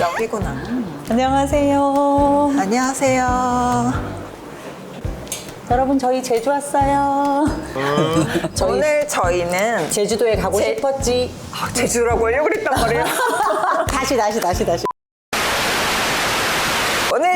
여기구나. 안녕하세요. 안녕하세요. 여러분 저희 제주 왔어요. 저희 오늘 저희는 제주도에 가고 제- 싶었지. 아, 제주라고 하려고 그랬단 말이에요. 다시 다시 다시 다시.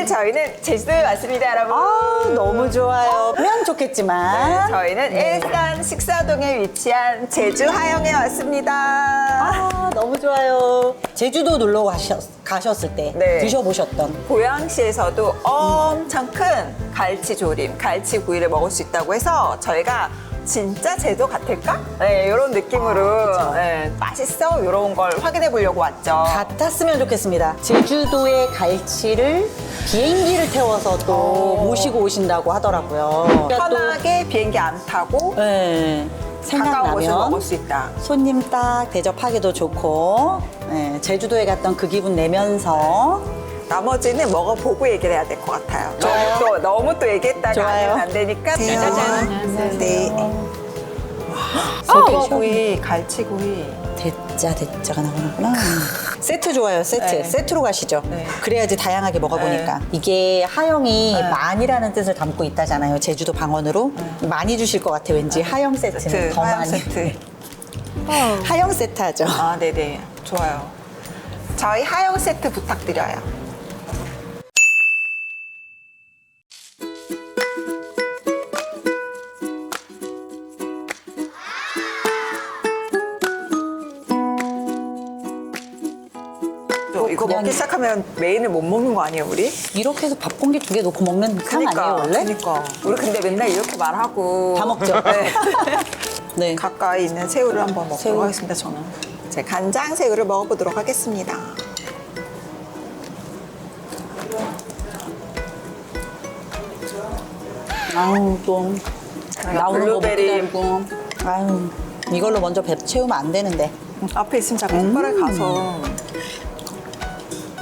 저희는 제주도에 왔습니다, 여러분. 아 너무 좋아요. 면 네, 좋겠지만. 저희는 일산 식사동에 위치한 제주 하영에 왔습니다. 아 너무 좋아요. 제주도 놀러 가셨, 가셨을 때 네. 드셔보셨던 고양시에서도 엄청 큰 갈치 조림, 갈치 구이를 먹을 수 있다고 해서 저희가 진짜 제주 같을까? 네, 이런 느낌으로 네, 맛있어? 이런 걸 확인해 보려고 왔죠. 같았으면 좋겠습니다. 제주도의 갈치를 비행기를 태워서 또 모시고 오신다고 하더라고요. 그러니까 또, 편하게 비행기 안 타고 네, 가까운 먹을 생각나면 수 있다. 손님 딱 대접하기도 좋고 네, 제주도에 갔던 그 기분 내면서 나머지는 먹어보고 얘기를 해야 될 것 같아요. 너무 또, 너무 또 얘기했다가 좋아요. 아니면 안 되니까. 짜잔. 네. 속이 소구이, 갈치구이. 대짜 대짜가 나오는구나. 세트 좋아요, 세트. 네. 세트로 가시죠. 네. 그래야지 다양하게 먹어보니까. 이게 하영이 네. 만이라는 뜻을 담고 있다잖아요. 제주도 방언으로. 많이 주실 것 같아, 왠지. 하영 세트는 세트, 더 하얀 많이. 세트. 하영 세트 하죠. 아, 네네. 좋아요. 저희 하영 세트 부탁드려요. 이거 먹기 시작하면 메인을 못 먹는 거 아니에요, 우리? 이렇게 해서 밥 공기 두 개 놓고 먹는 상 아니에요, 원래? 그러니까. 우리 근데 맨날 이렇게 말하고. 다 먹죠. 네. 네. 가까이 있는 새우를 한번 먹도록 새우. 하겠습니다, 저는. 제 간장 새우를 먹어보도록 하겠습니다. 아우, 또. 나오는 거 블루베리. 하고. 아유, 이걸로 먼저 배 채우면 안 되는데. 앞에 있으면 자꾸 손가락에 음. 가서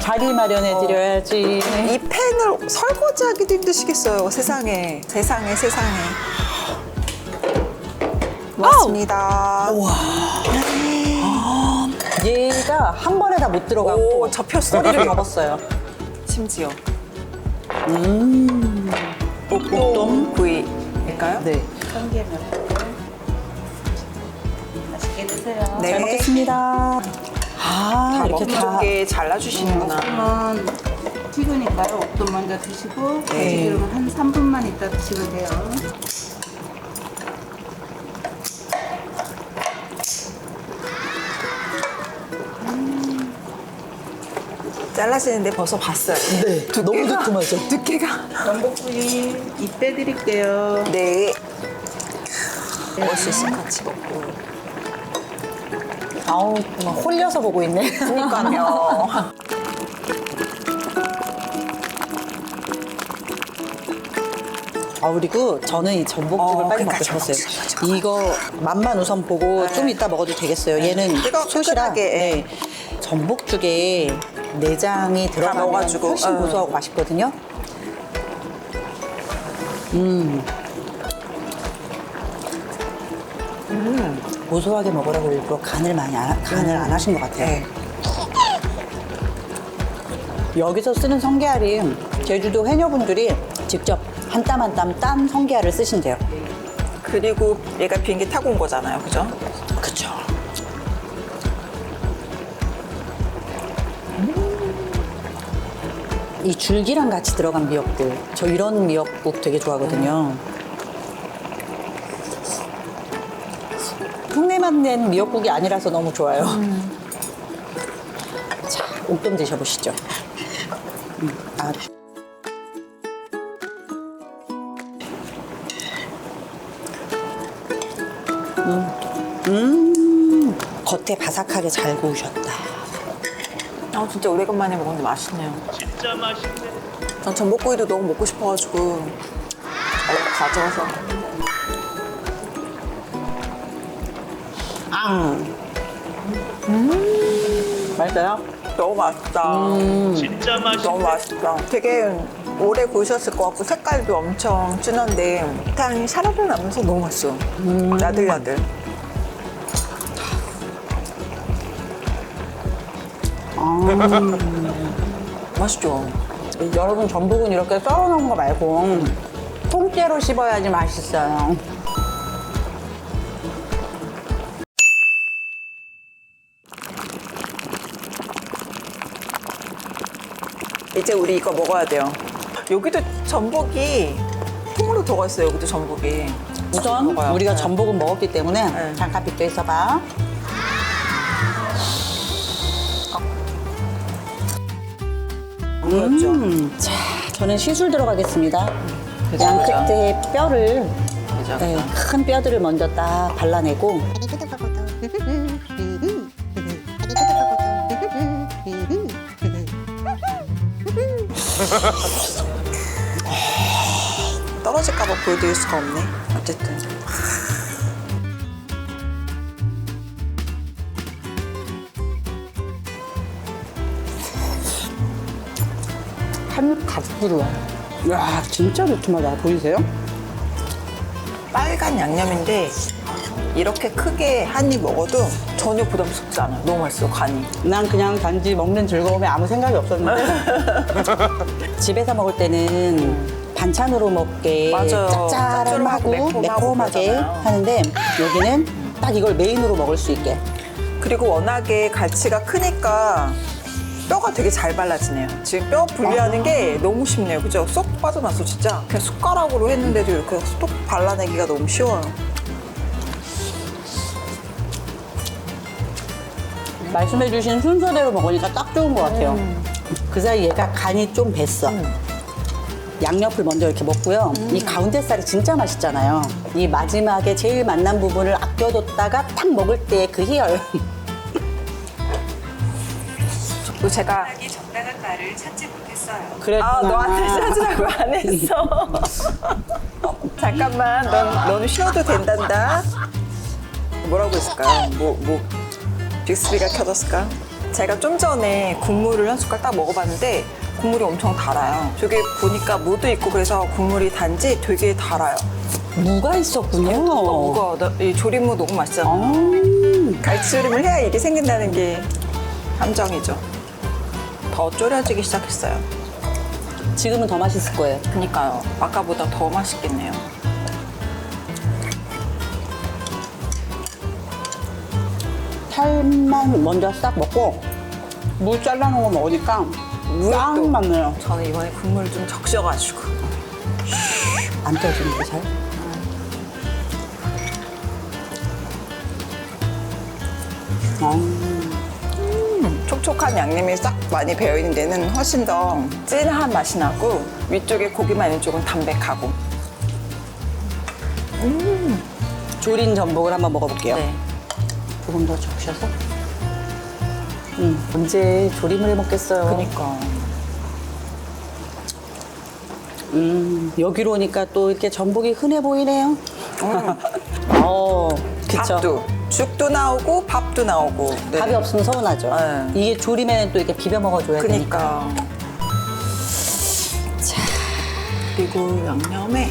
자리 마련해 드려야지. 이 팬을 설거지하기도 힘드시겠어요. 세상에. 세상에, 세상에. 맞습니다. 얘가 한 번에 다 못 들어가고 오, 접혔어. 소리를 접었어요. 심지어. 음. 볶동 구이일까요? 네. 맛있게 드세요. 네. 잘 먹겠습니다. 아, 다 이렇게 먹기 다. 좋게 잘라주시는구나. 그러면 튀으니까요. 옥도 먼저 드시고 네. 가지기름은 한 3분만 있다 드시면 돼요. 잘라지는데 벌써 봤어요. 네. 너무 두툼하죠? 두께가. 전복구이 입 빼드릴게요. 네. 멋있어 같이 먹고. 아우, 막 홀려서 보고 있네. 그러니까요. 아, 그리고 저는 이 전복죽을 어, 빨리 그러니까 먹고 싶었어요. 전복죽, 이거 맛만 우선 보고 네. 좀 이따 먹어도 되겠어요. 얘는 뜨거- 솥이라 뜨끈하게, 네. 전복죽에 내장이 들어가면 넣어가지고, 훨씬 어. 고소하고 맛있거든요. 음. 고소하게 먹으라고 일부러 간을 많이 안, 간을 안 하신 것 같아요. 네. 여기서 쓰는 성게알이 제주도 해녀분들이 직접 한 땀 한 땀 딴 성게알을 쓰신대요. 그리고 얘가 비행기 타고 온 거잖아요. 그죠? 그쵸. 이 줄기랑 같이 들어간 미역국. 저 이런 미역국 되게 좋아하거든요. 흉내만 낸 미역국이 아니라서 너무 좋아요. 자, 옥돔 드셔보시죠. 음, 아, 음, 겉에 바삭하게 잘 구우셨다. 아 진짜 오래간만에 먹었는데 맛있네요. 진짜 맛있네. 전 전복구이도 너무 먹고 싶어가지고 얼른 가져와서. 앙. 음. 맛있어요? 너무 맛있다. 진짜 맛있 너무 맛있다. 되게 오래 구우셨을 것 같고 색깔도 엄청 진한데 향이 살아나면서 너무 맛있어. 야들야들. 맛있죠? 여러분 전복은 이렇게 썰어놓은 거 말고 통째로 씹어야지 맛있어요. 이제 우리 이거 먹어야 돼요. 여기도 전복이 통으로 들어가 있어요. 여기도 전복이. 우선 먹어요. 우리가 네. 전복은 먹었기 때문에 네. 잠깐 비켜 있어봐. 그렇죠. 음, 자, 저는 시술 들어가겠습니다. 그냥 그죠. 끝에 뼈를 그죠? 네, 큰 뼈들을 먼저 딱 발라내고 떨어질까봐 보여드릴 수가 없네. 어쨌든. 한입 가득으로 와요. 야 진짜 두툼하다. 보이세요? 빨간 양념인데 이렇게 크게 한 입 먹어도 전혀 부담스럽지 않아요. 너무 맛있어, 간이. 난 그냥 단지 먹는 즐거움에 아무 생각이 없었는데 집에서 먹을 때는 반찬으로 먹게 맞아요. 짭짤하고 짭조름하고 매콤하고 매콤하게 그러잖아요. 하는데 여기는 딱 이걸 메인으로 먹을 수 있게 그리고 워낙에 갈치가 크니까 뼈가 되게 잘 발라지네요. 지금 뼈 분리하는 게 너무 쉽네요. 그죠? 쏙 빠져나서 진짜. 그냥 숟가락으로 했는데도 이렇게 쏙 발라내기가 너무 쉬워요. 말씀해주신 순서대로 먹으니까 딱 좋은 것 같아요. 음. 그 사이 얘가 간이 좀 뱄어. 양옆을 먼저 이렇게 먹고요. 이 음. 가운데 살이 진짜 맛있잖아요. 이 마지막에 제일 맛난 부분을 아껴뒀다가 딱 먹을 때그 희열. 그리고 제가 적당한 말을 찾지 못했어요. 그랬구나. 아, 너한테 찾으라고 안 했어. 잠깐만, 넌, 너는 쉬어도 된단다. 뭐라고 했을까요? 뭐, 뭐, 빅스비가 켜졌을까? 제가 좀 전에 국물을 한 숟갈 딱 먹어봤는데 국물이 엄청 달아요. 저기 보니까 무도 있고 그래서 국물이 단지 되게 달아요. 무가 있었군요. 무가, 나- 이 조림무 너무 맛있잖아. 아, 갈치조림을 해야 일이 생긴다는 게 함정이죠. 더 졸여지기 시작했어요. 지금은 더 맛있을 거예요. 그니까요. 아까보다 더 맛있겠네요. 살만 먼저 싹 먹고 무 잘라놓은 거 먹으니까 딱 또. 맞네요. 저는 이번에 국물을 좀 적셔가지고. 안 떠지는데 잘? 아, 촉촉한 양념이 싹 많이 배어있는 데는 훨씬 더 진한 맛이 나고 위쪽에 고기만 있는 쪽은 담백하고. 조린 전복을 한번 먹어볼게요. 네. 조금 더 적셔서. 음, 언제 조림을 해 먹겠어요. 그니까. 음, 여기로 오니까 또 이렇게 전복이 흔해 보이네요. 어, 그쵸. 밥도. 죽도 나오고 밥도 나오고. 네. 밥이 없으면 서운하죠. 네. 이게 조림에는 또 이렇게 비벼 먹어줘야 되니까. 그니까. 자. 그리고 양념에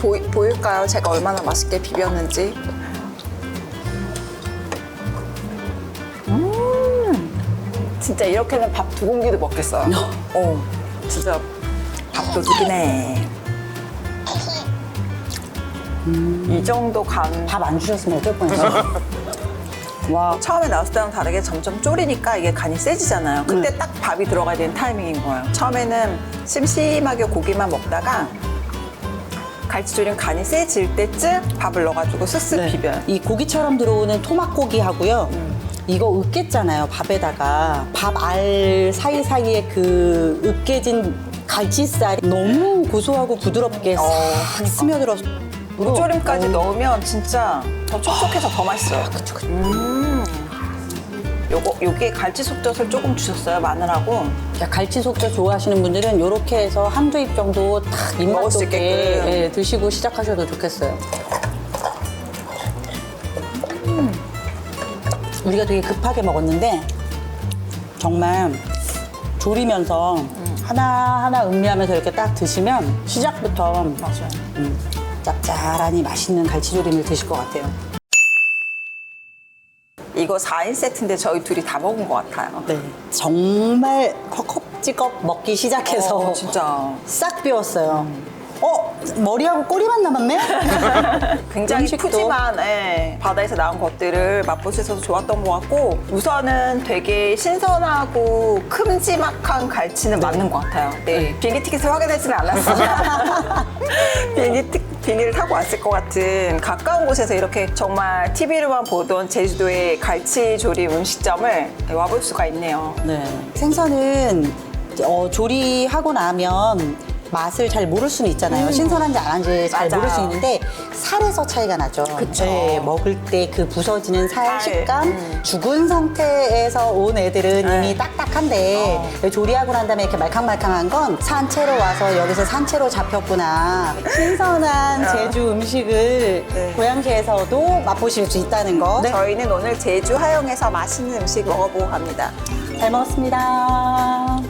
보이, 보일까요? 제가 얼마나 맛있게 비볐는지. 음, 진짜 이렇게는 밥 두 공기도 먹겠어요. 어, 진짜 밥도둑이네. 이 정도 간 밥 안 주셨으면 어쩔 뻔했어요. 와, 처음에 나왔을 때랑 다르게 점점 졸이니까 이게 간이 세지잖아요. 그때 딱 밥이 들어가야 되는 타이밍인 거예요. 처음에는 심심하게 고기만 먹다가 갈치조림 간이 세질 때쯤 밥을 넣어가지고 쓱쓱 네. 비벼요. 이 고기처럼 들어오는 토막고기 하고요. 이거 으깼잖아요, 밥에다가. 밥 알 사이사이에 그 으깨진 갈치살이 너무 고소하고 부드럽게 싹 어, 스며들어서. 무조림까지 넣으면 진짜 더 촉촉해서 더 맛있어요. 그쵸, 그쵸. 음. 요거 여기에 갈치 속젓을 조금 주셨어요 마늘하고 야, 갈치 속젓 좋아하시는 분들은 이렇게 해서 한두 입 정도 딱 입맛 먹을 수 좋게 있게끔. 예, 드시고 시작하셔도 좋겠어요. 음. 우리가 되게 급하게 먹었는데 정말 졸이면서 하나하나 음미하면서 이렇게 딱 드시면 시작부터 맞아요. 음, 짭짤하니 맛있는 갈치조림을 드실 것 같아요. 이거 4인 세트인데 저희 둘이 다 먹은 것 같아요. 네. 정말 허겁지겁 먹기 시작해서 어, 진짜 싹 비웠어요. 어? 머리하고 꼬리만 남았네? 굉장히 음식도. 푸짐한 예, 바다에서 나온 것들을 맛볼 수 있어서 좋았던 것 같고 우선은 되게 신선하고 큼지막한 갈치는 맞는 것 같아요. 네. 비행기 티켓을 확인하지는 않았으나 비행기 티, 비행기를 타고 왔을 것 같은 가까운 곳에서 이렇게 정말 TV로만 보던 제주도의 갈치 조림 음식점을 와볼 수가 있네요. 네. 생선은 어, 조리하고 나면 맛을 잘 모를 수는 있잖아요. 신선한지 안 한지 잘 음. 맞아요. 모를 수 있는데 살에서 차이가 나죠. 그쵸. 네, 먹을 때 그 부서지는 살, 살, 식감, 음. 죽은 상태에서 온 애들은 네. 이미 딱딱한데 조리하고 난 다음에 이렇게 말캉말캉한 건 산채로 와서 여기서 산채로 잡혔구나. 신선한 제주 음식을 어. 네. 고양시에서도 맛보실 수 있다는 거. 저희는 오늘 제주 하영에서 맛있는 음식 먹어보고 갑니다. 잘 먹었습니다.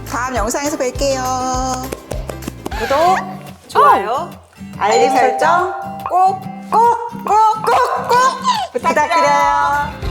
다음 영상에서 뵐게요. 구독, 좋아요, 알림 설정 꼭, 꼭, 꼭, 꼭, 꼭 부탁드려요.